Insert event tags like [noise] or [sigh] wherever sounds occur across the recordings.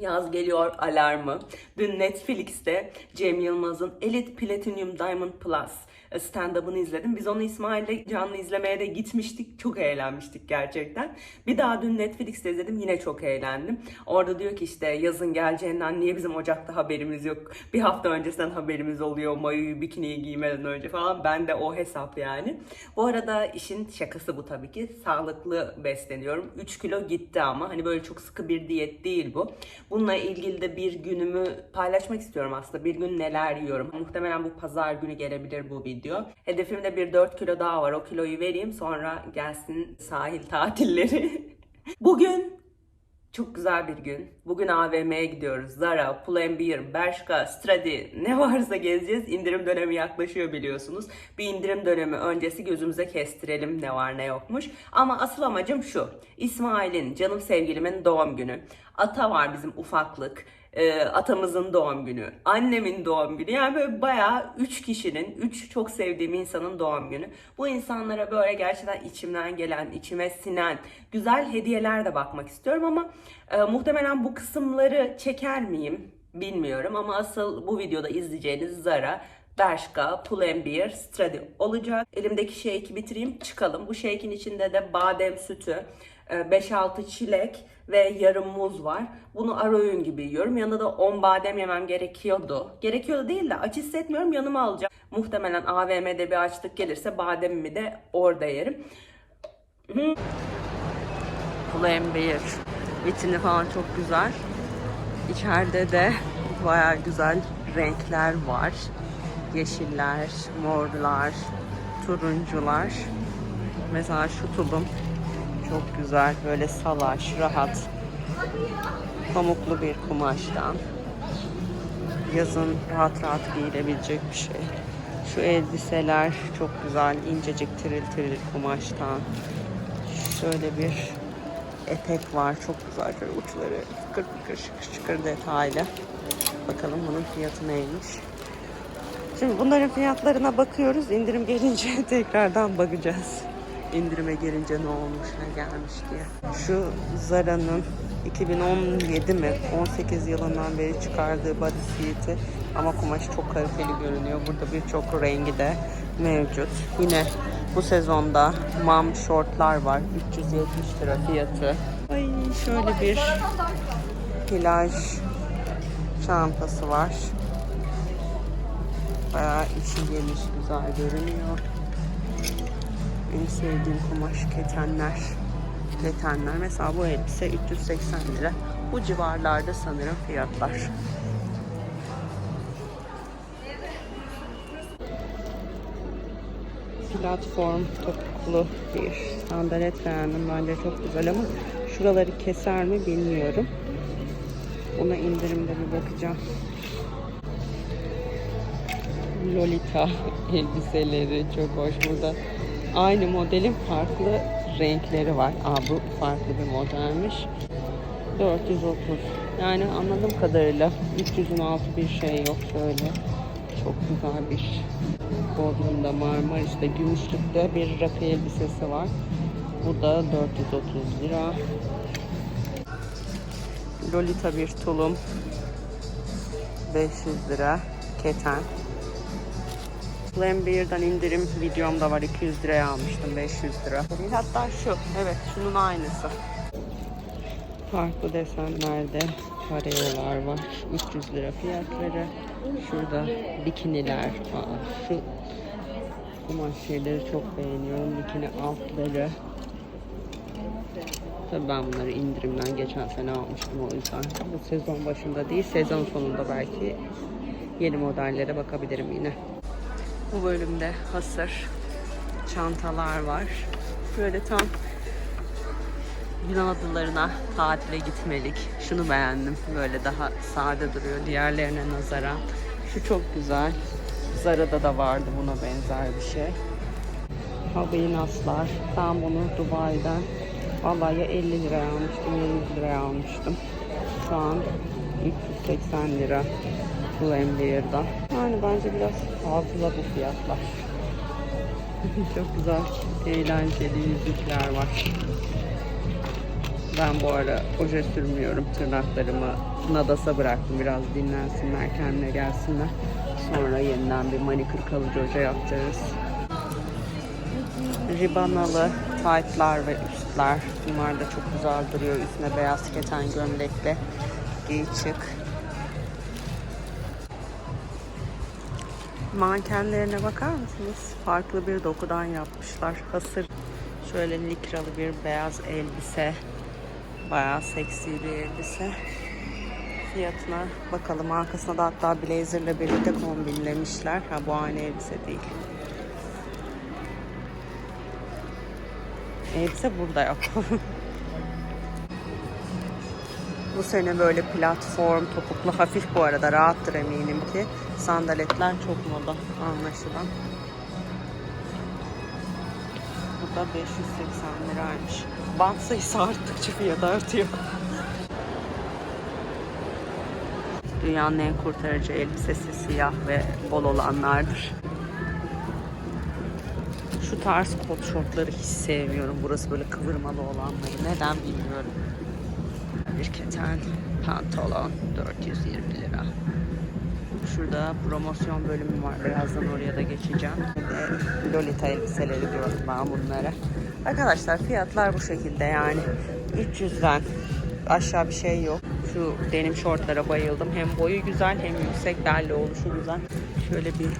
Yaz geliyor alarmı. Dün Netflix'te Cem Yılmaz'ın Elite Platinum Diamond Plus stand-up'ını izledim. Biz onu İsmail'le canlı izlemeye de gitmiştik. Çok eğlenmiştik gerçekten. Bir daha dün Netflix'te izledim. Yine çok eğlendim. Orada diyor ki işte yazın geleceğinden niye bizim Ocak'ta haberimiz yok? Bir hafta öncesinden haberimiz oluyor. Mayoyu, bikiniyi giymeden önce falan. Ben de o hesap yani. Bu arada işin şakası bu tabii ki. Sağlıklı besleniyorum. 3 kilo gitti ama. Hani böyle çok sıkı bir diyet değil bu. Bununla ilgili de bir günümü paylaşmak istiyorum aslında. Bir gün neler yiyorum. Muhtemelen bu pazar günü gelebilir bu video. Hedefimde bir 4 kilo daha var. O kiloyu vereyim sonra gelsin sahil tatilleri. [laughs] Bugün çok güzel bir gün. Bugün AVM'ye gidiyoruz. Zara, Pull&Bear, Bershka, Stradi ne varsa gezeceğiz. İndirim dönemi yaklaşıyor biliyorsunuz. Bir indirim dönemi öncesi gözümüze kestirelim ne var ne yokmuş. Ama asıl amacım şu. İsmail'in, canım sevgilimin doğum günü. Ata var bizim ufaklık. Ee, atamızın doğum günü, annemin doğum günü. Yani böyle bayağı 3 kişinin, 3 çok sevdiğim insanın doğum günü. Bu insanlara böyle gerçekten içimden gelen, içime sinen güzel hediyeler de bakmak istiyorum ama e, muhtemelen bu kısımları çeker miyim bilmiyorum ama asıl bu videoda izleyeceğiniz Zara Bershka, Pull&Bear, Stradi olacak. Elimdeki shake'i bitireyim çıkalım. Bu shake'in içinde de badem sütü, e, 5-6 çilek ve yarım muz var. Bunu ara öğün gibi yiyorum. Yanında da 10 badem yemem gerekiyordu. Gerekiyordu değil de aç hissetmiyorum yanıma alacağım. Muhtemelen AVM'de bir açlık gelirse bademimi de orada yerim. Pull&Bear vitrini falan çok güzel. İçeride de baya güzel renkler var. Yeşiller, morlar, turuncular. Mesela şu tulum çok güzel. Böyle salaş, rahat. Pamuklu bir kumaştan. Yazın rahat rahat giyilebilecek bir şey. Şu elbiseler çok güzel. incecik tiril tiril kumaştan. Şöyle bir etek var. Çok güzel. Şöyle uçları fıkır fıkır şıkır şıkır detaylı. Bakalım bunun fiyatı neymiş. Şimdi bunların fiyatlarına bakıyoruz. İndirim gelince [laughs] tekrardan bakacağız. İndirime gelince ne olmuş, ne gelmiş diye. Şu Zara'nın 2017 mi, 18 yılından beri çıkardığı bodysuit'i ama kumaşı çok kaliteli görünüyor. Burada birçok rengi de mevcut. Yine bu sezonda mom shortlar var. 370 lira fiyatı. Ay şöyle bir plaj çantası var. Bayağı içi geniş, güzel görünüyor. En sevdiğim kumaş ketenler. Ketenler. Mesela bu elbise 380 lira. Bu civarlarda sanırım fiyatlar. Platform topuklu bir sandalet beğendim. Bence çok güzel ama şuraları keser mi bilmiyorum. Ona indirimde bir bakacağım. Lolita [laughs] elbiseleri çok hoş burada. Aynı modelin farklı renkleri var. Aa bu farklı bir modelmiş. 430. Yani anladığım kadarıyla 300'ün altı bir şey yok şöyle. Çok güzel bir Bodrum'da Marmaris'te Gümüşlük'te bir rakı elbisesi var. Bu da 430 lira. Lolita bir tulum. 500 lira. Keten. Lambeer'dan indirim videomda var. 200 liraya almıştım. 500 lira. Hatta şu. Evet şunun aynısı. Farklı desenlerde kareolar var. 300 lira fiyatları. Şurada bikiniler falan. Şu kumaş şeyleri çok beğeniyorum. Bikini altları. Tabii ben bunları indirimden geçen sene almıştım o yüzden. Bu sezon başında değil, sezon sonunda belki yeni modellere bakabilirim yine. Bu bölümde hasır çantalar var. Böyle tam Yunan adalarına tatile gitmelik. Şunu beğendim. Böyle daha sade duruyor diğerlerine nazaran. Şu çok güzel. Zara'da da vardı buna benzer bir şey. Habeynaslar. Ben bunu Dubai'den vallahi ya 50 liraya almıştım ya 100 liraya almıştım. Şu an 380 lira Pull&Bear'dan. Yani bence biraz fazla bu fiyatlar. [laughs] Çok güzel, eğlenceli yüzükler var. Ben bu ara oje sürmüyorum. Tırnaklarımı Nadas'a bıraktım. Biraz dinlensinler, kendine gelsinler. Sonra yeniden bir manikür kalıcı oje yaptırırız. Ribanalı taytlar ve üstler. Bunlar da çok güzel duruyor. Üstüne beyaz keten gömlekle giy çık. Mankenlerine bakar mısınız? Farklı bir dokudan yapmışlar. Hasır. Şöyle likralı bir beyaz elbise. Bayağı seksi bir elbise. Fiyatına bakalım. Arkasına da hatta blazerle birlikte kombinlemişler. Ha bu aynı elbise değil. Elbise burada yok. [laughs] bu sene böyle platform, topuklu hafif bu arada rahattır eminim ki. Sandaletler çok moda anlaşılan. Bu da 580 liraymış. Bant sayısı arttıkça fiyat artıyor. [laughs] Dünyanın en kurtarıcı elbisesi siyah ve bol olanlardır. Şu tarz kot şortları hiç sevmiyorum. Burası böyle kıvırmalı olanları. Neden bilmiyorum. Bir keten pantolon 420 lira. Şurada promosyon bölümü var. Birazdan oraya da geçeceğim. Lolita elbiseleri diyorum ben bunlara. Arkadaşlar fiyatlar bu şekilde yani. 300'den aşağı bir şey yok. Şu denim şortlara bayıldım. Hem boyu güzel hem yüksek belli oluşu güzel. Şöyle bir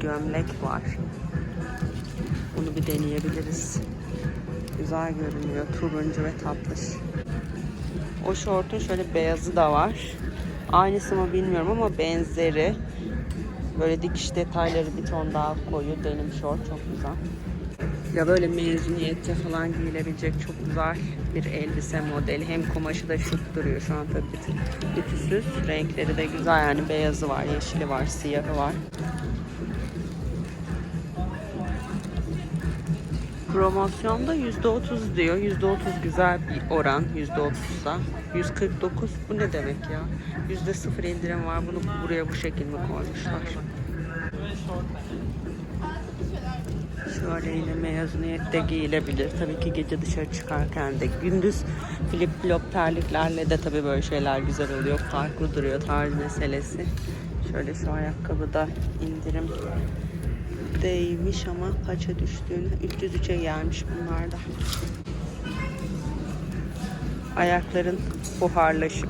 gömlek var. Bunu bir deneyebiliriz. Güzel görünüyor. Turuncu ve tatlış. O şortun şöyle beyazı da var. Aynısı mı bilmiyorum ama benzeri. Böyle dikiş detayları bir ton daha koyu. Denim şort çok güzel. Ya böyle mezuniyette falan giyilebilecek çok güzel bir elbise modeli. Hem kumaşı da şık duruyor şu an tabii tık ütüsüz. Renkleri de güzel yani beyazı var, yeşili var, siyahı var. Promosyonda %30 diyor. %30 güzel bir oran %30'sa. 149 bu ne demek ya? %0 indirim var. Bunu buraya bu şekilde koymuşlar. Şöyle yine mezuniyette giyilebilir. Tabii ki gece dışarı çıkarken de gündüz flip flop terliklerle de tabii böyle şeyler güzel oluyor. Farklı duruyor tarz meselesi. Şöyle şu ayakkabıda indirim değmiş ama kaça düştüğünü 303'e gelmiş bunlarda. Ayakların buharlaşıp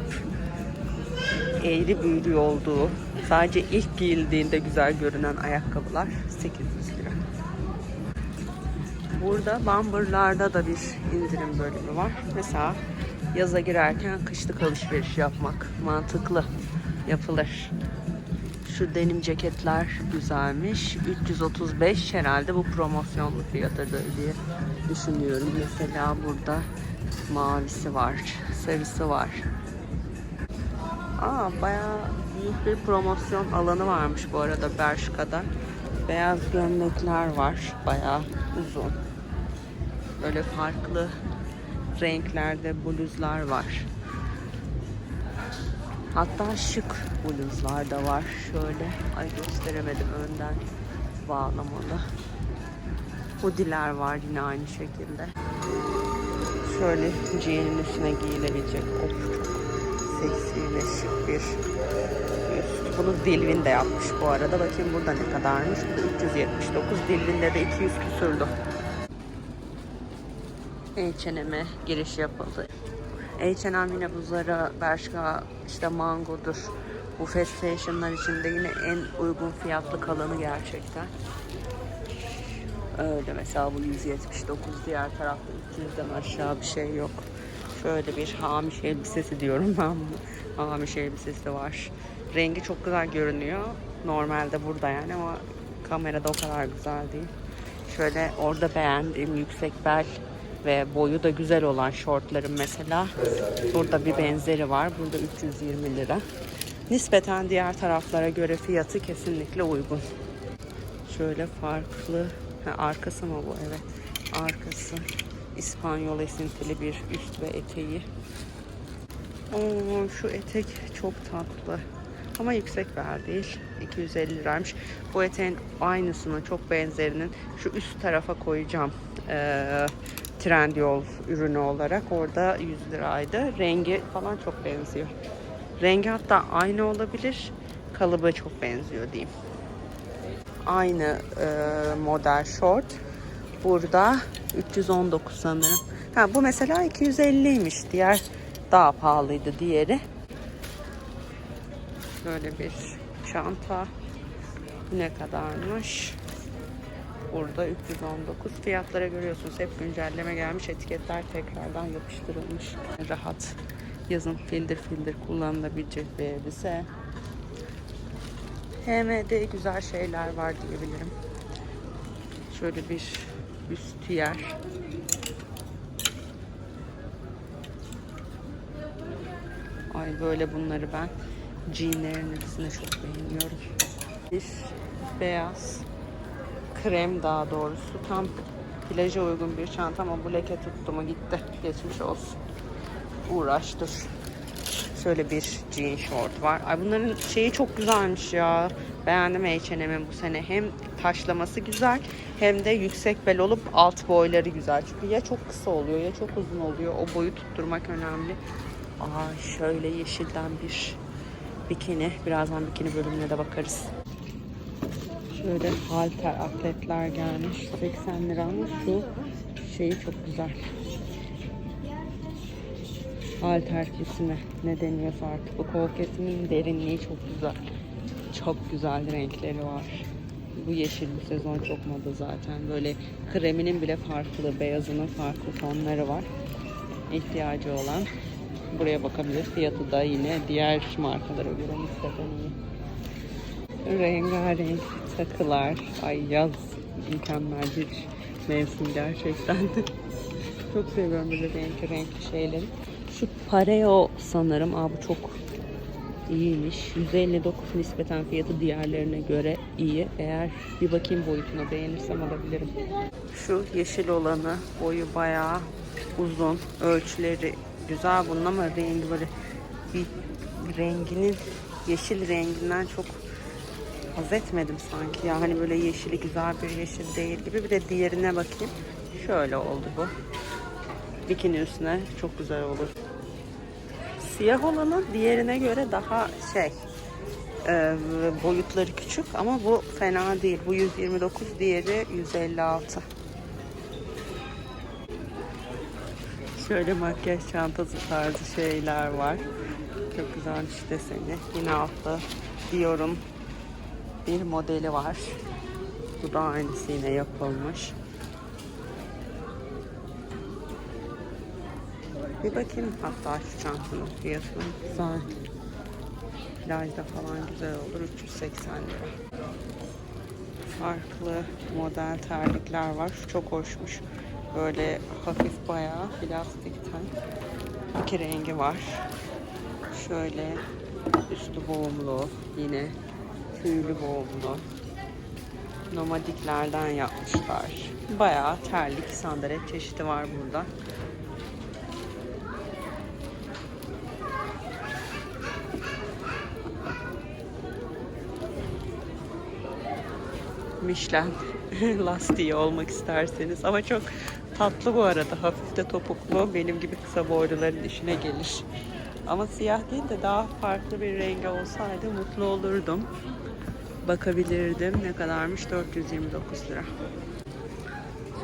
eğri büğrü olduğu sadece ilk giyildiğinde güzel görünen ayakkabılar 800 lira. Burada bamburlarda da bir indirim bölümü var. Mesela yaza girerken kışlık alışveriş yapmak mantıklı yapılır. Şu denim ceketler güzelmiş. 335 herhalde bu promosyonlu fiyatıdır diye düşünüyorum. Mesela burada mavisi var, sarısı var. Aa bayağı büyük bir promosyon alanı varmış bu arada Bershka'da. Beyaz gömlekler var, bayağı uzun. Böyle farklı renklerde bluzlar var. Hatta şık bluzlar da var. Şöyle, ay gösteremedim önden bağlamalı. Hoodiler var yine aynı şekilde. Şöyle jean'in üstüne giyilebilecek of çok seksi ve şık bir üst. Bunu Dilvin de yapmış bu arada. Bakayım burada ne kadarmış. Bu da 379. Dilvin'de de 200 küsürdü. H&M'e giriş yapıldı. H&M yine bu Zara, Bershka, işte Mango'dur. Bu fast fashion'lar içinde yine en uygun fiyatlı kalanı gerçekten. Öyle mesela bu 179 diğer tarafta 300'den aşağı bir şey yok. Şöyle bir hamiş elbisesi diyorum ben bunu. Hamiş elbisesi var. Rengi çok güzel görünüyor. Normalde burada yani ama kamerada o kadar güzel değil. Şöyle orada beğendiğim yüksek bel ve boyu da güzel olan şortların mesela burada bir benzeri var. Burada 320 lira. Nispeten diğer taraflara göre fiyatı kesinlikle uygun. Şöyle farklı ha, arkası mı bu? Evet. Arkası İspanyol esintili bir üst ve eteği. Oo, şu etek çok tatlı. Ama yüksek bel değil. 250 liraymış. Bu eteğin aynısının çok benzerinin şu üst tarafa koyacağım. Ee, Trendyol ürünü olarak orada 100 liraydı. Rengi falan çok benziyor. Rengi hatta aynı olabilir. Kalıbı çok benziyor diyeyim. Aynı e, model short. Burada 319 sanırım. Ha bu mesela 250'ymiş. Diğer daha pahalıydı diğeri. Böyle bir çanta. Ne kadarmış? Burada 319 fiyatlara görüyorsunuz. Hep güncelleme gelmiş. Etiketler tekrardan yapıştırılmış. Rahat yazın fildir fildir kullanılabilecek bir elbise. HM'de güzel şeyler var diyebilirim. Şöyle bir büstiyer. Ay böyle bunları ben jeanlerin hepsini çok beğeniyorum. Bir beyaz krem daha doğrusu tam plaja uygun bir çanta ama bu leke tuttu mu gitti. Geçmiş olsun. Uğraştır. Şöyle bir jean short var. Ay bunların şeyi çok güzelmiş ya. Beğendim H&M'in bu sene. Hem taşlaması güzel hem de yüksek bel olup alt boyları güzel. Çünkü ya çok kısa oluyor ya çok uzun oluyor. O boyu tutturmak önemli. Aa şöyle yeşilden bir bikini. Birazdan bikini bölümüne de bakarız. Şöyle halter atletler gelmiş. 80 lira ama şu şeyi çok güzel. Halter kesimi ne deniyorsa artık. Bu kol kesiminin derinliği çok güzel. Çok güzel renkleri var. Bu yeşil bu sezon çok moda zaten. Böyle kreminin bile farklı, beyazının farklı tonları var. İhtiyacı olan buraya bakabilir. Fiyatı da yine diğer markalara göre nispeten iyi. Rengarenk takılar. Ay yaz mükemmel bir mevsim gerçekten [laughs] çok seviyorum böyle renkli renkli şeyleri. Şu pareo sanırım. Aa bu çok iyiymiş. 159 nispeten fiyatı diğerlerine göre iyi. Eğer bir bakayım boyutuna beğenirsem alabilirim. Şu yeşil olanı boyu bayağı uzun. Ölçüleri güzel bunun ama rengi böyle bir renginin yeşil renginden çok haz etmedim sanki. Ya hani böyle yeşili güzel bir yeşil değil gibi. Bir de diğerine bakayım. Şöyle oldu bu. Bikini üstüne çok güzel olur. Siyah olanı diğerine göre daha şey e, boyutları küçük ama bu fena değil. Bu 129 diğeri 156. Şöyle makyaj çantası tarzı şeyler var. Çok güzel işte seni. Yine altta diyorum bir modeli var. Bu da aynısı yine yapılmış. Bir bakayım hatta şu çantanın fiyatına. Güzel. Plajda falan güzel olur. 380 lira. Farklı model terlikler var. Şu çok hoşmuş. Böyle hafif bayağı plastikten. İki rengi var. Şöyle üstü boğumlu. Yine tüylü boğumlu. Nomadiklerden yapmışlar. Bayağı terlik sandalet çeşidi var burada. Michelin [laughs] lastiği olmak isterseniz. Ama çok tatlı bu arada. Hafif de topuklu. Benim gibi kısa boyluların işine gelir. Ama siyah değil de daha farklı bir rengi olsaydı mutlu olurdum. Bakabilirdim. Ne kadarmış? 429 lira.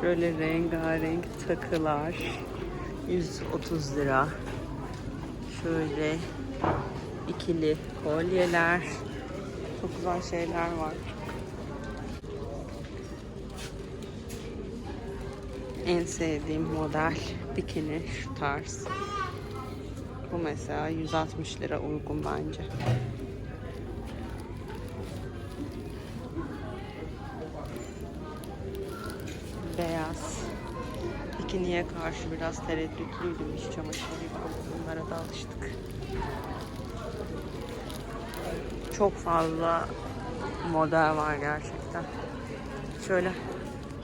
Şöyle rengarenk takılar. 130 lira. Şöyle ikili kolyeler. Çok güzel şeyler var. En sevdiğim model bikini şu tarz. Bu mesela 160 lira uygun bence. Beyaz. Bikiniye karşı biraz tereddütlüydüm iş çamaşırıyla ama bunlara da alıştık. Çok fazla model var gerçekten. Şöyle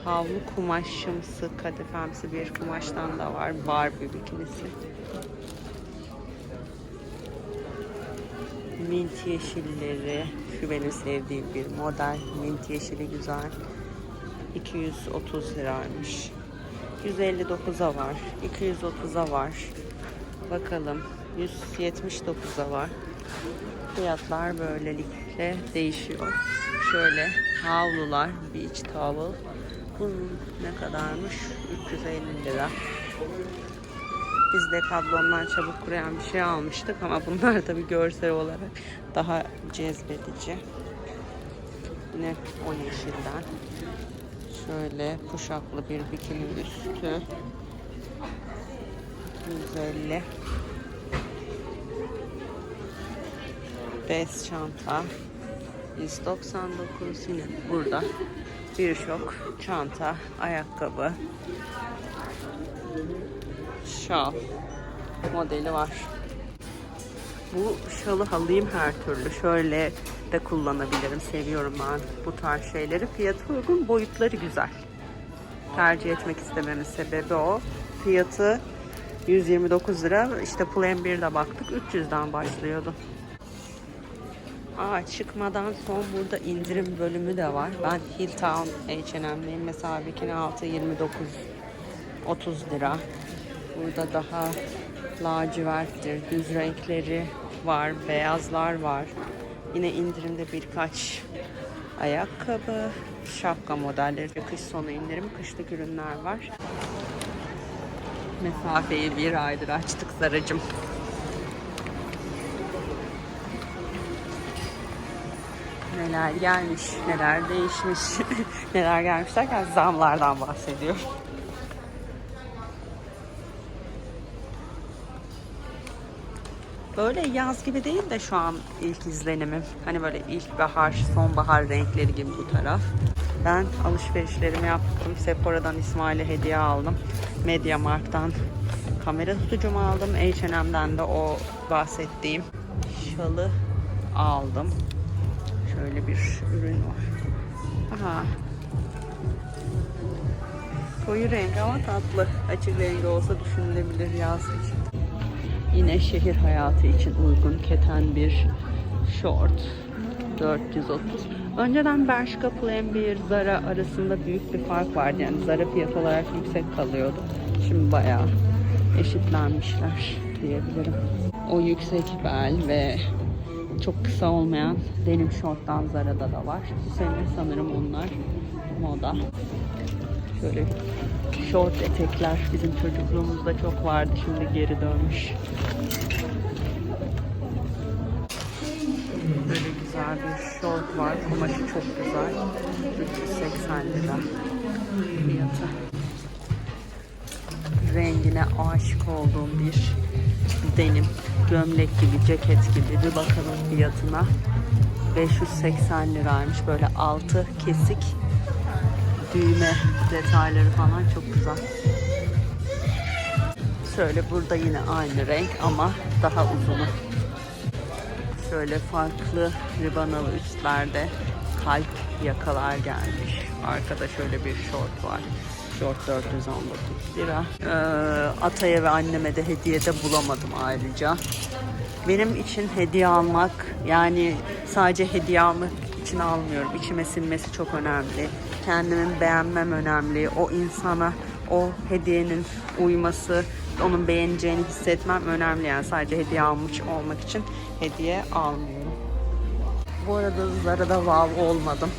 havlu kumaşımsı, kadifemsi bir kumaştan da var. Barbie bikinisi. Mint yeşilleri. Şu benim sevdiğim bir model. Mint yeşili güzel. 230 liraymış. 159'a var. 230'a var. Bakalım 179'a var. Fiyatlar böylelikle değişiyor. Şöyle havlular, beach towel. Bunun ne kadarmış? 350 lira. Biz de kablondan çabuk kuruyan bir şey almıştık ama bunlar tabii görsel olarak daha cezbedici. Yine o yeşilden. Şöyle kuşaklı bir bikini üstü. 150. Bez çanta. 199 yine burada. Birçok çanta, ayakkabı, şal modeli var. Bu şalı alayım her türlü. Şöyle de kullanabilirim. Seviyorum ben bu tarz şeyleri. Fiyatı uygun, boyutları güzel. Tercih etmek istememin sebebi o. Fiyatı 129 lira. İşte Plan 1'de baktık 300'den başlıyordu. Aa, çıkmadan son burada indirim bölümü de var. Ben Hilltown H&M'deyim. Mesela bikini altı 29 30 lira. Burada daha laciverttir. Düz renkleri var. Beyazlar var. Yine indirimde birkaç ayakkabı, şapka modelleri. Kış sonu indirim, kışlık ürünler var. Mesafeyi bir aydır açtık Zaracım. Neler gelmiş, neler değişmiş, [laughs] neler gelmiş derken zamlardan bahsediyor. Böyle yaz gibi değil de şu an ilk izlenimim. Hani böyle ilkbahar, sonbahar renkleri gibi bu taraf. Ben alışverişlerimi yaptım. Sephora'dan İsmail'e hediye aldım. Mediamarkt'tan kamera tutucumu aldım. H&M'den de o bahsettiğim şalı aldım. Şöyle bir ürün var. Aha. Koyu renk ama tatlı. Açık rengi olsa düşünülebilir yaz için. Yine şehir hayatı için uygun keten bir short 430. Önceden Bershka Plan 1 Zara arasında büyük bir fark vardı. Yani Zara fiyat olarak yüksek kalıyordu. Şimdi bayağı eşitlenmişler diyebilirim. O yüksek bel ve çok kısa olmayan denim şorttan Zara'da da var. Bu sene sanırım onlar moda. Şöyle short etekler bizim çocukluğumuzda çok vardı. Şimdi geri dönmüş. Böyle güzel bir short var. Kumaşı çok güzel. 380 lira fiyatı. Rengine aşık olduğum bir denim, gömlek gibi, ceket gibi bir bakalım fiyatına. 580 liraymış. Böyle altı kesik düğme detayları falan çok güzel. Şöyle burada yine aynı renk ama daha uzunu. Şöyle farklı ribanalı üstlerde kalp yakalar gelmiş. Arkada şöyle bir şort var. Şort 419 lira. Ee, Ataya ve anneme de hediyede bulamadım ayrıca. Benim için hediye almak yani sadece hediye almak için almıyorum. İçime sinmesi çok önemli. Kendimin beğenmem önemli. O insana o hediyenin uyması, onun beğeneceğini hissetmem önemli. Yani sadece hediye almış olmak için hediye almıyorum. Bu arada Zara'da wow olmadım.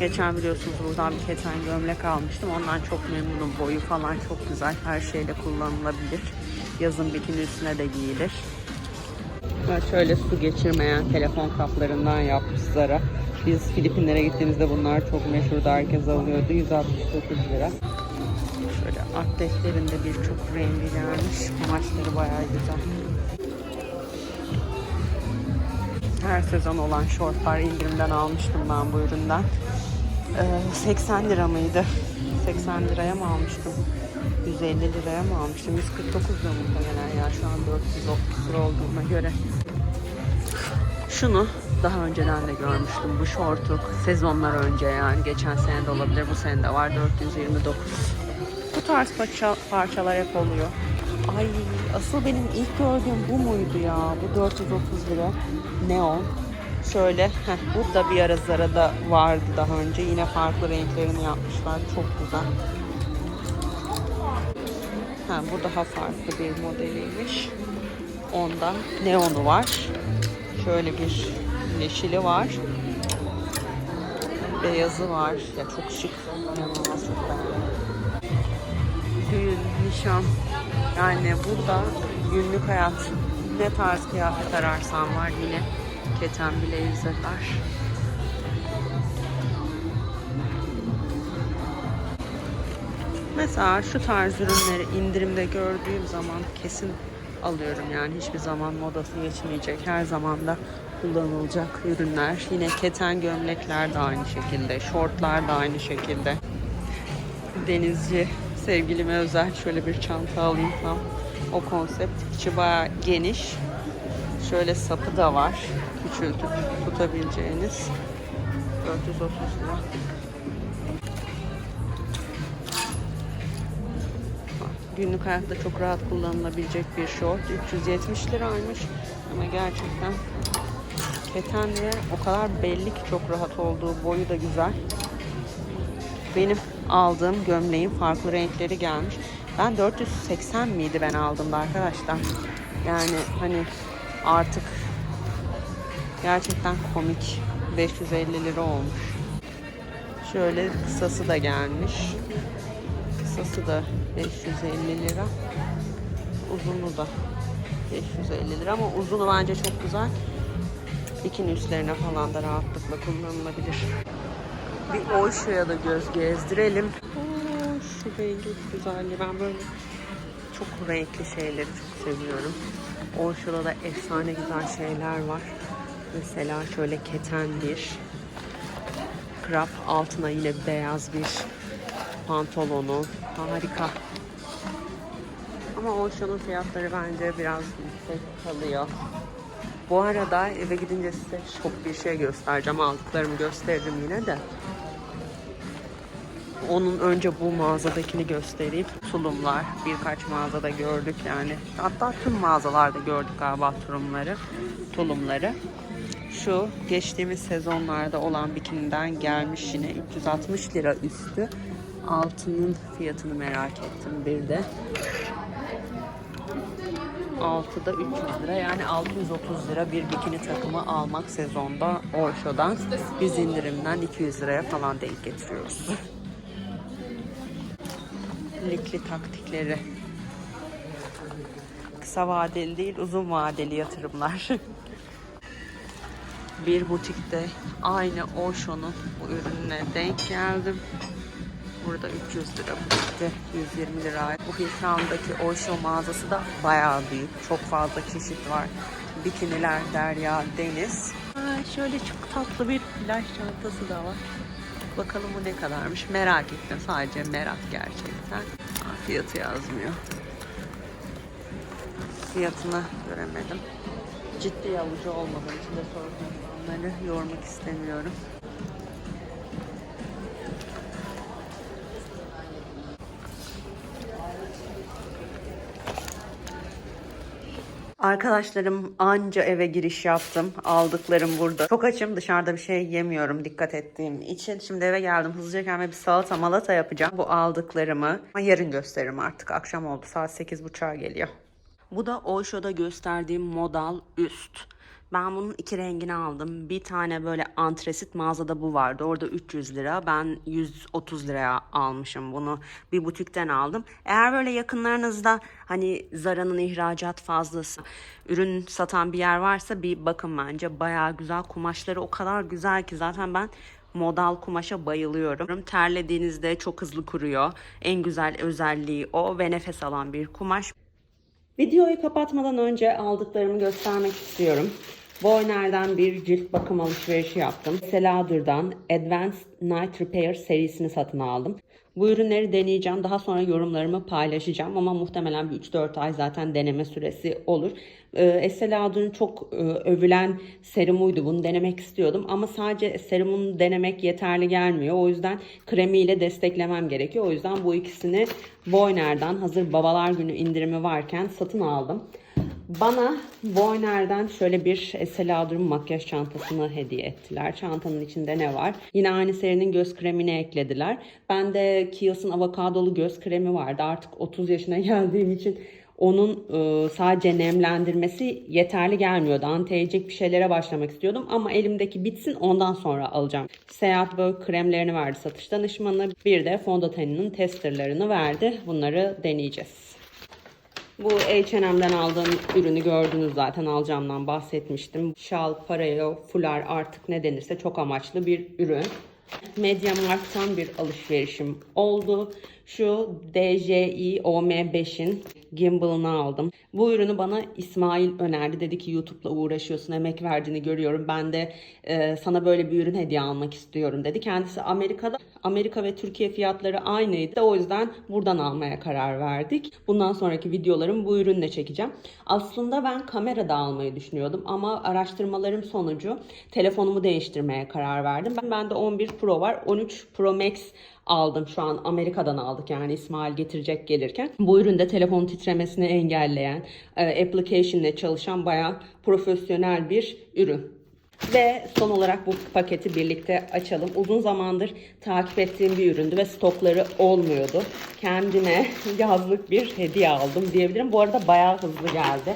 Geçen biliyorsunuz buradan bir keten gömlek almıştım. Ondan çok memnunum. Boyu falan çok güzel. Her şeyle kullanılabilir. Yazın bikini üstüne de giyilir. Ha, şöyle su geçirmeyen telefon kaplarından yapmış Zara. Biz Filipinlere gittiğimizde bunlar çok meşhurdu. Herkes alıyordu. 169 lira. Şöyle atletlerinde birçok rengi gelmiş. Kumaşları bayağı güzel. Her sezon olan şortlar indirimden almıştım ben bu üründen. Ee, 80 lira mıydı? 80 liraya mı almıştım? 150 liraya mı almıştım? 149 lira muhtemelen ya şu an 430 lira olduğuna göre. Şunu daha önceden de görmüştüm. Bu şortu sezonlar önce yani geçen sene de olabilir bu sene de var 429. Bu tarz parça, parçalar hep oluyor. Ay asıl benim ilk gördüğüm bu muydu ya? Bu 430 lira. Neon. Şöyle heh, bu da bir ara Zara'da vardı daha önce. Yine farklı renklerini yapmışlar. Çok güzel. Ha, bu daha farklı bir modeliymiş. Ondan neonu var. Şöyle bir yeşili var. Beyazı var. Ya çok şık. Düğün, nişan. Yani burada günlük hayat ne tarz kıyafet ararsan var yine keten blazerlar. Mesela şu tarz ürünleri indirimde gördüğüm zaman kesin alıyorum yani hiçbir zaman modası geçmeyecek. Her zaman da kullanılacak ürünler. Yine keten gömlekler de aynı şekilde, şortlar da aynı şekilde. Denizci sevgilime özel şöyle bir çanta alayım tam. O konsept içi bayağı geniş. Şöyle sapı da var. Küçültüp tutabileceğiniz. 430 lira. Günlük hayatta çok rahat kullanılabilecek bir şort. 370 liraymış. Ama gerçekten keten ve o kadar belli ki çok rahat olduğu boyu da güzel. Benim aldığım gömleğin farklı renkleri gelmiş. Ben 480 miydi ben aldığımda arkadaşlar. Yani hani artık gerçekten komik. 550 lira olmuş. Şöyle kısası da gelmiş. Kısası da 550 lira. Uzunu da 550 lira ama uzunu bence çok güzel. Bikini üstlerine falan da rahatlıkla kullanılabilir. Bir Oysho'ya da göz gezdirelim. Oo, şu rengi güzelliği. Ben böyle çok renkli şeyleri çok seviyorum. Oysho'da da efsane güzel şeyler var. Mesela şöyle keten bir krap altına yine beyaz bir pantolonu. Harika. Ama Oysho'nun fiyatları bence biraz yüksek kalıyor. Bu arada eve gidince size çok bir şey göstereceğim. Aldıklarımı gösteririm yine de. Onun önce bu mağazadakini göstereyim. Tulumlar birkaç mağazada gördük yani. Hatta tüm mağazalarda gördük galiba tulumları. Tulumları. Şu geçtiğimiz sezonlarda olan bikiniden gelmiş yine 360 lira üstü. Altının fiyatını merak ettim bir de. 6'da 300 lira yani 630 lira bir bikini takımı almak sezonda Oysho'dan biz indirimden 200 liraya falan denk getiriyoruz. [laughs] Likli taktikleri. Kısa vadeli değil uzun vadeli yatırımlar. [laughs] bir butikte aynı Oysho'nun bu ürününe denk geldim. Burada 300 lira butikte 120 lira. Bu Hilltown'daki Oysho mağazası da bayağı büyük. Çok fazla çeşit var. Bikiniler, derya, deniz. Aa, şöyle çok tatlı bir plaj çantası da var. Bakalım bu ne kadarmış merak ettim. Sadece merak gerçekten. Aa, fiyatı yazmıyor. Fiyatını göremedim. Ciddi alıcı olmadığım için de. Onları yormak istemiyorum. Arkadaşlarım anca eve giriş yaptım. Aldıklarım burada. Çok açım dışarıda bir şey yemiyorum dikkat ettiğim için. Şimdi eve geldim hızlıca kendime bir salata malata yapacağım. Bu aldıklarımı yarın gösteririm artık. Akşam oldu saat 8.30'a geliyor. Bu da Oysho'da gösterdiğim modal üst. Ben bunun iki rengini aldım. Bir tane böyle antresit mağazada bu vardı. Orada 300 lira. Ben 130 liraya almışım bunu. Bir butikten aldım. Eğer böyle yakınlarınızda hani Zara'nın ihracat fazlası ürün satan bir yer varsa bir bakın bence. Bayağı güzel. Kumaşları o kadar güzel ki zaten ben modal kumaşa bayılıyorum. Terlediğinizde çok hızlı kuruyor. En güzel özelliği o ve nefes alan bir kumaş. Videoyu kapatmadan önce aldıklarımı göstermek istiyorum. Boyner'den bir cilt bakım alışverişi yaptım. Seladur'dan Advanced Night Repair serisini satın aldım. Bu ürünleri deneyeceğim. Daha sonra yorumlarımı paylaşacağım ama muhtemelen bir 3-4 ay zaten deneme süresi olur. Ee, Estee Lauder'ın çok e, övülen serumuydu. Bunu denemek istiyordum ama sadece serumunu denemek yeterli gelmiyor. O yüzden kremiyle desteklemem gerekiyor. O yüzden bu ikisini Boyner'dan hazır babalar günü indirimi varken satın aldım. Bana Boyner'den şöyle bir Estee makyaj çantasını hediye ettiler. Çantanın içinde ne var? Yine aynı serinin göz kremini eklediler. Ben de Kiehl's'ın avokadolu göz kremi vardı. Artık 30 yaşına [laughs] geldiğim için onun e, sadece nemlendirmesi yeterli gelmiyordu. Anti-aging bir şeylere başlamak istiyordum ama elimdeki bitsin ondan sonra alacağım. Seyahat böyle kremlerini verdi satış danışmanı. Bir de fondöteninin testerlarını verdi. Bunları deneyeceğiz. Bu H&M'den aldığım ürünü gördünüz zaten alacağımdan bahsetmiştim. Şal, pareo, fular artık ne denirse çok amaçlı bir ürün. MediaMarkt'tan bir alışverişim oldu. Şu DJI OM5'in gimbal'ını aldım. Bu ürünü bana İsmail önerdi. Dedi ki YouTube'la uğraşıyorsun, emek verdiğini görüyorum. Ben de e, sana böyle bir ürün hediye almak istiyorum dedi. Kendisi Amerika'da. Amerika ve Türkiye fiyatları aynıydı. O yüzden buradan almaya karar verdik. Bundan sonraki videolarım bu ürünle çekeceğim. Aslında ben kamerada almayı düşünüyordum ama araştırmalarım sonucu telefonumu değiştirmeye karar verdim. Ben bende 11 Pro var. 13 Pro Max aldım şu an Amerika'dan aldık yani İsmail getirecek gelirken. Bu üründe telefon titremesini engelleyen, e, application ile çalışan bayağı profesyonel bir ürün. Ve son olarak bu paketi birlikte açalım. Uzun zamandır takip ettiğim bir üründü ve stokları olmuyordu. Kendime [laughs] yazlık bir hediye aldım diyebilirim. Bu arada bayağı hızlı geldi.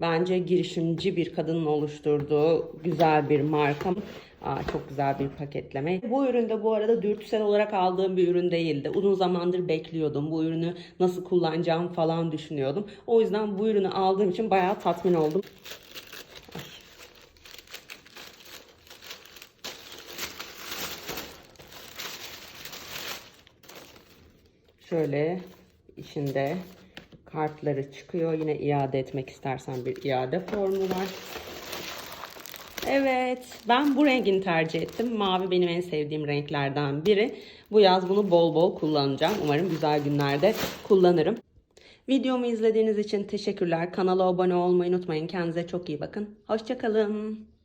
Bence girişimci bir kadının oluşturduğu güzel bir marka. Aa, çok güzel bir paketleme. Bu üründe bu arada dürtüsel olarak aldığım bir ürün değildi. Uzun zamandır bekliyordum. Bu ürünü nasıl kullanacağım falan düşünüyordum. O yüzden bu ürünü aldığım için bayağı tatmin oldum. Şöyle içinde kartları çıkıyor. Yine iade etmek istersen bir iade formu var. Evet, ben bu rengini tercih ettim. Mavi benim en sevdiğim renklerden biri. Bu yaz bunu bol bol kullanacağım. Umarım güzel günlerde kullanırım. Videomu izlediğiniz için teşekkürler. Kanala abone olmayı unutmayın. Kendinize çok iyi bakın. Hoşçakalın.